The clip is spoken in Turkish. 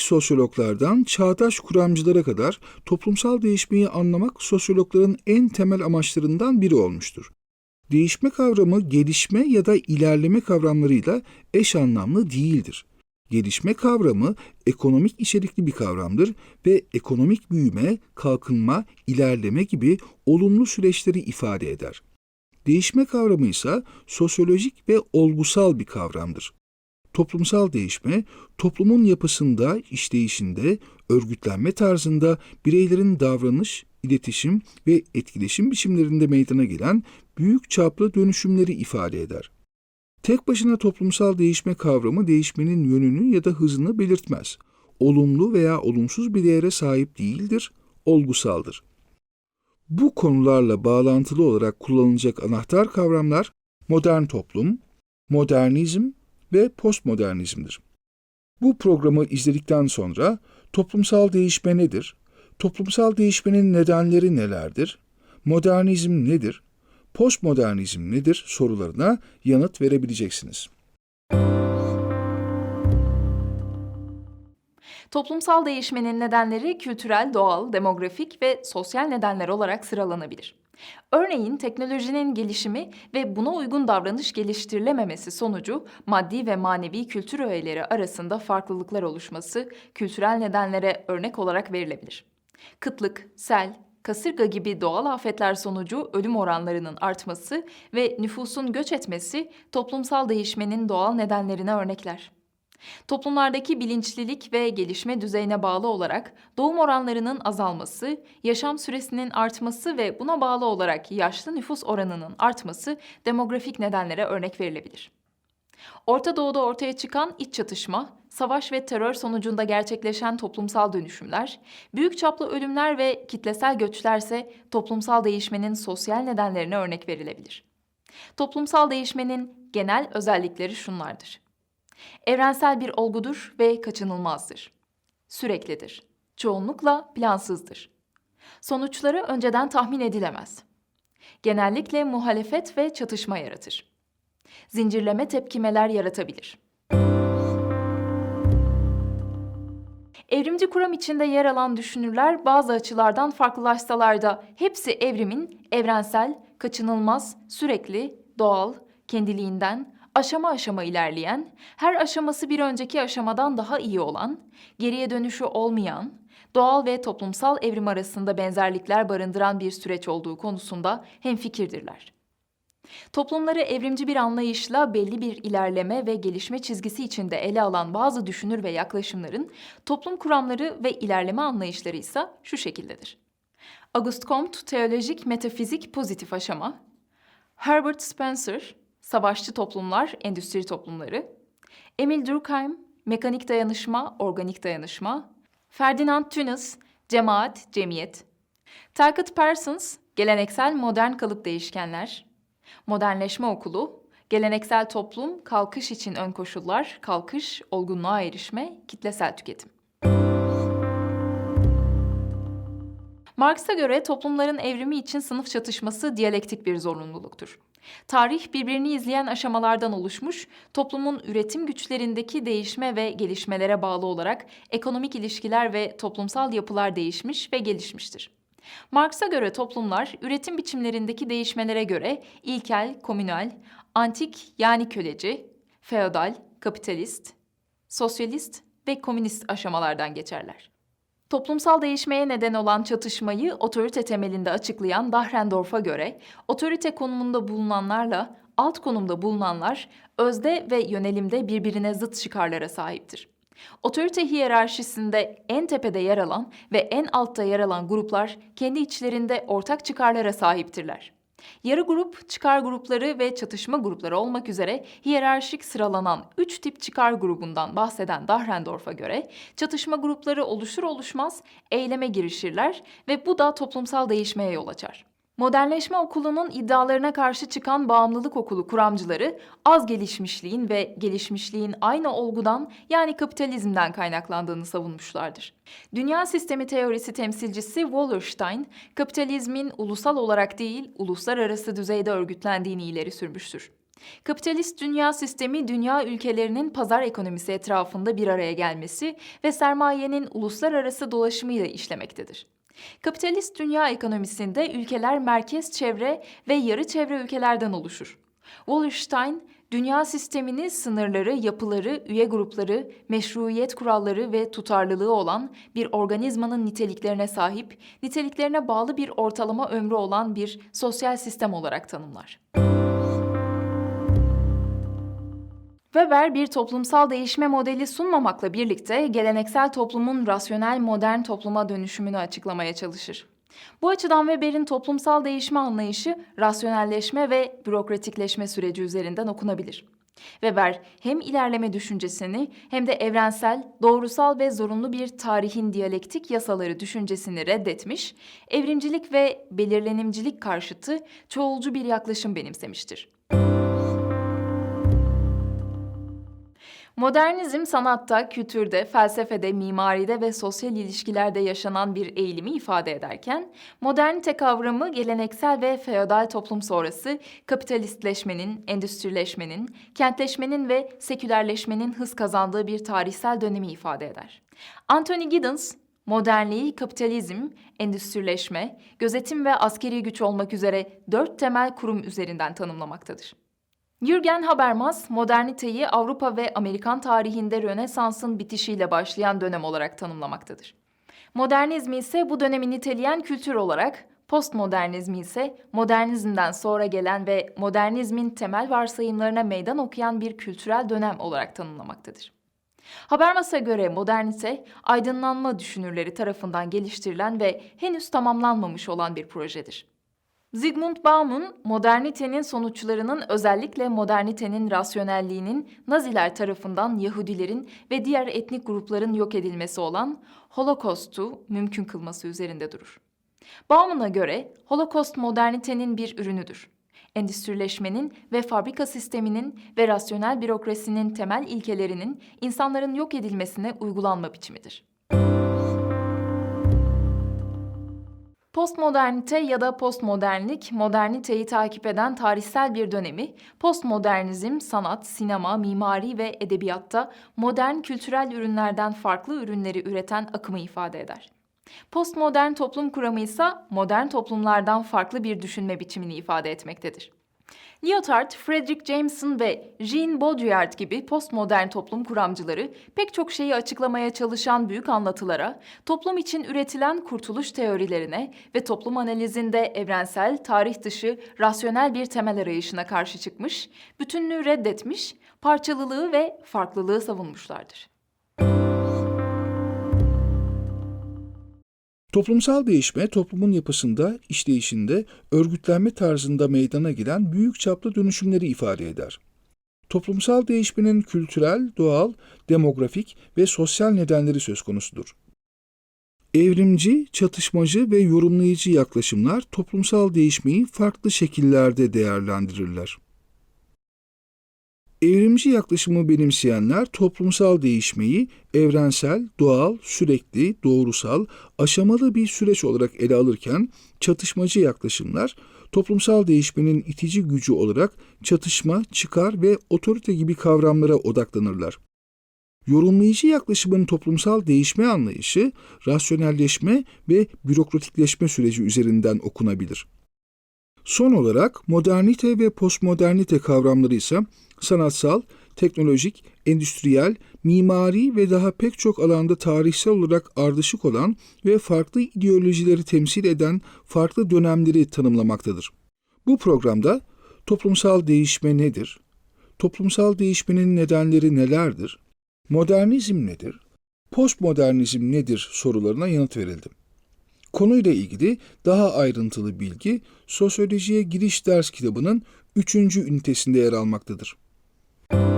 Sosyologlardan çağdaş kuramcılara kadar toplumsal değişmeyi anlamak sosyologların en temel amaçlarından biri olmuştur. Değişme kavramı gelişme ya da ilerleme kavramlarıyla eş anlamlı değildir. Gelişme kavramı ekonomik içerikli bir kavramdır ve ekonomik büyüme, kalkınma, ilerleme gibi olumlu süreçleri ifade eder. Değişme kavramı ise sosyolojik ve olgusal bir kavramdır. Toplumsal değişme, toplumun yapısında, işleyişinde, örgütlenme tarzında bireylerin davranış, iletişim ve etkileşim biçimlerinde meydana gelen büyük çaplı dönüşümleri ifade eder. Tek başına toplumsal değişme kavramı değişmenin yönünü ya da hızını belirtmez. Olumlu veya olumsuz bir değere sahip değildir, olgusaldır. Bu konularla bağlantılı olarak kullanılacak anahtar kavramlar modern toplum, modernizm ve postmodernizmdir. Bu programı izledikten sonra toplumsal değişme nedir? Toplumsal değişmenin nedenleri nelerdir? Modernizm nedir? Postmodernizm nedir sorularına yanıt verebileceksiniz. Toplumsal değişmenin nedenleri kültürel, doğal, demografik ve sosyal nedenler olarak sıralanabilir. Örneğin teknolojinin gelişimi ve buna uygun davranış geliştirilememesi sonucu maddi ve manevi kültür öğeleri arasında farklılıklar oluşması kültürel nedenlere örnek olarak verilebilir. Kıtlık, sel, kasırga gibi doğal afetler sonucu ölüm oranlarının artması ve nüfusun göç etmesi toplumsal değişmenin doğal nedenlerine örnekler. Toplumlardaki bilinçlilik ve gelişme düzeyine bağlı olarak doğum oranlarının azalması, yaşam süresinin artması ve buna bağlı olarak yaşlı nüfus oranının artması demografik nedenlere örnek verilebilir. Orta Doğu'da ortaya çıkan iç çatışma, savaş ve terör sonucunda gerçekleşen toplumsal dönüşümler, büyük çaplı ölümler ve kitlesel göçlerse toplumsal değişmenin sosyal nedenlerine örnek verilebilir. Toplumsal değişmenin genel özellikleri şunlardır. Evrensel bir olgudur ve kaçınılmazdır. Süreklidir. Çoğunlukla plansızdır. Sonuçları önceden tahmin edilemez. Genellikle muhalefet ve çatışma yaratır. Zincirleme tepkimeler yaratabilir. Evrimci kuram içinde yer alan düşünürler bazı açılardan farklılaşsalar da hepsi evrimin evrensel, kaçınılmaz, sürekli, doğal, kendiliğinden, aşama aşama ilerleyen, her aşaması bir önceki aşamadan daha iyi olan, geriye dönüşü olmayan, doğal ve toplumsal evrim arasında benzerlikler barındıran bir süreç olduğu konusunda hemfikirdirler. Toplumları evrimci bir anlayışla belli bir ilerleme ve gelişme çizgisi içinde ele alan bazı düşünür ve yaklaşımların toplum kuramları ve ilerleme anlayışları ise şu şekildedir. Auguste Comte, teolojik metafizik pozitif aşama, Herbert Spencer, savaşçı toplumlar, endüstri toplumları, Emil Durkheim, mekanik dayanışma, organik dayanışma, Ferdinand Tönnies, cemaat, cemiyet, Talcott Parsons, geleneksel modern kalıp değişkenler, Modernleşme okulu, geleneksel toplum, kalkış için ön koşullar, kalkış, olgunluğa erişme, kitlesel tüketim. Marx'a göre toplumların evrimi için sınıf çatışması diyalektik bir zorunluluktur. Tarih birbirini izleyen aşamalardan oluşmuş, toplumun üretim güçlerindeki değişme ve gelişmelere bağlı olarak ekonomik ilişkiler ve toplumsal yapılar değişmiş ve gelişmiştir. Marx'a göre toplumlar üretim biçimlerindeki değişmelere göre ilkel, komünal, antik yani köleci, feodal, kapitalist, sosyalist ve komünist aşamalardan geçerler. Toplumsal değişmeye neden olan çatışmayı otorite temelinde açıklayan Dahrendorf'a göre otorite konumunda bulunanlarla alt konumda bulunanlar özde ve yönelimde birbirine zıt çıkarlara sahiptir. Otorite hiyerarşisinde en tepede yer alan ve en altta yer alan gruplar kendi içlerinde ortak çıkarlara sahiptirler. Yarı grup, çıkar grupları ve çatışma grupları olmak üzere hiyerarşik sıralanan üç tip çıkar grubundan bahseden Dahrendorf'a göre çatışma grupları oluşur oluşmaz eyleme girişirler ve bu da toplumsal değişmeye yol açar. Modernleşme okulunun iddialarına karşı çıkan bağımlılık okulu kuramcıları az gelişmişliğin ve gelişmişliğin aynı olgudan yani kapitalizmden kaynaklandığını savunmuşlardır. Dünya sistemi teorisi temsilcisi Wallerstein, kapitalizmin ulusal olarak değil, uluslararası düzeyde örgütlendiğini ileri sürmüştür. Kapitalist dünya sistemi dünya ülkelerinin pazar ekonomisi etrafında bir araya gelmesi ve sermayenin uluslararası dolaşımıyla işlemektedir. Kapitalist dünya ekonomisinde ülkeler merkez çevre ve yarı çevre ülkelerden oluşur. Wallerstein, dünya sistemini sınırları, yapıları, üye grupları, meşruiyet kuralları ve tutarlılığı olan bir organizmanın niteliklerine sahip, niteliklerine bağlı bir ortalama ömrü olan bir sosyal sistem olarak tanımlar. Weber bir toplumsal değişme modeli sunmamakla birlikte geleneksel toplumun rasyonel modern topluma dönüşümünü açıklamaya çalışır. Bu açıdan Weber'in toplumsal değişme anlayışı rasyonelleşme ve bürokratikleşme süreci üzerinden okunabilir. Weber hem ilerleme düşüncesini hem de evrensel, doğrusal ve zorunlu bir tarihin diyalektik yasaları düşüncesini reddetmiş, evrimcilik ve belirlenimcilik karşıtı çoğulcu bir yaklaşım benimsemiştir. Modernizm sanatta, kültürde, felsefede, mimaride ve sosyal ilişkilerde yaşanan bir eğilimi ifade ederken, modernite kavramı geleneksel ve feodal toplum sonrası kapitalistleşmenin, endüstrileşmenin, kentleşmenin ve sekülerleşmenin hız kazandığı bir tarihsel dönemi ifade eder. Anthony Giddens, modernliği kapitalizm, endüstrileşme, gözetim ve askeri güç olmak üzere dört temel kurum üzerinden tanımlamaktadır. Jürgen Habermas, moderniteyi Avrupa ve Amerikan tarihinde Rönesans'ın bitişiyle başlayan dönem olarak tanımlamaktadır. Modernizmi ise bu dönemi niteleyen kültür olarak, postmodernizmi ise modernizmden sonra gelen ve modernizmin temel varsayımlarına meydan okuyan bir kültürel dönem olarak tanımlamaktadır. Habermas'a göre modernite, aydınlanma düşünürleri tarafından geliştirilen ve henüz tamamlanmamış olan bir projedir. Zygmunt Baum'un modernitenin sonuçlarının özellikle modernitenin rasyonelliğinin Naziler tarafından Yahudilerin ve diğer etnik grupların yok edilmesi olan Holocaust'u mümkün kılması üzerinde durur. Baum'una göre Holocaust modernitenin bir ürünüdür. Endüstrileşmenin ve fabrika sisteminin ve rasyonel bürokrasinin temel ilkelerinin insanların yok edilmesine uygulanma biçimidir. Postmodernite ya da postmodernlik, moderniteyi takip eden tarihsel bir dönemi, postmodernizm, sanat, sinema, mimari ve edebiyatta modern kültürel ürünlerden farklı ürünleri üreten akımı ifade eder. Postmodern toplum kuramı ise modern toplumlardan farklı bir düşünme biçimini ifade etmektedir. Lyotard, Frederick Jameson ve Jean Baudrillard gibi postmodern toplum kuramcıları pek çok şeyi açıklamaya çalışan büyük anlatılara, toplum için üretilen kurtuluş teorilerine ve toplum analizinde evrensel, tarih dışı, rasyonel bir temel arayışına karşı çıkmış, bütünlüğü reddetmiş, parçalılığı ve farklılığı savunmuşlardır. Toplumsal değişme toplumun yapısında, işleyişinde, örgütlenme tarzında meydana gelen büyük çaplı dönüşümleri ifade eder. Toplumsal değişmenin kültürel, doğal, demografik ve sosyal nedenleri söz konusudur. Evrimci, çatışmacı ve yorumlayıcı yaklaşımlar toplumsal değişmeyi farklı şekillerde değerlendirirler. Evrimci yaklaşımı benimseyenler toplumsal değişmeyi evrensel, doğal, sürekli, doğrusal, aşamalı bir süreç olarak ele alırken çatışmacı yaklaşımlar toplumsal değişmenin itici gücü olarak çatışma, çıkar ve otorite gibi kavramlara odaklanırlar. Yorumlayıcı yaklaşımın toplumsal değişme anlayışı, rasyonelleşme ve bürokratikleşme süreci üzerinden okunabilir. Son olarak modernite ve postmodernite kavramları ise sanatsal, teknolojik, endüstriyel, mimari ve daha pek çok alanda tarihsel olarak ardışık olan ve farklı ideolojileri temsil eden farklı dönemleri tanımlamaktadır. Bu programda toplumsal değişme nedir? Toplumsal değişmenin nedenleri nelerdir? Modernizm nedir? Postmodernizm nedir sorularına yanıt verildi. Konuyla ilgili daha ayrıntılı bilgi Sosyolojiye Giriş Ders kitabının 3. ünitesinde yer almaktadır. Müzik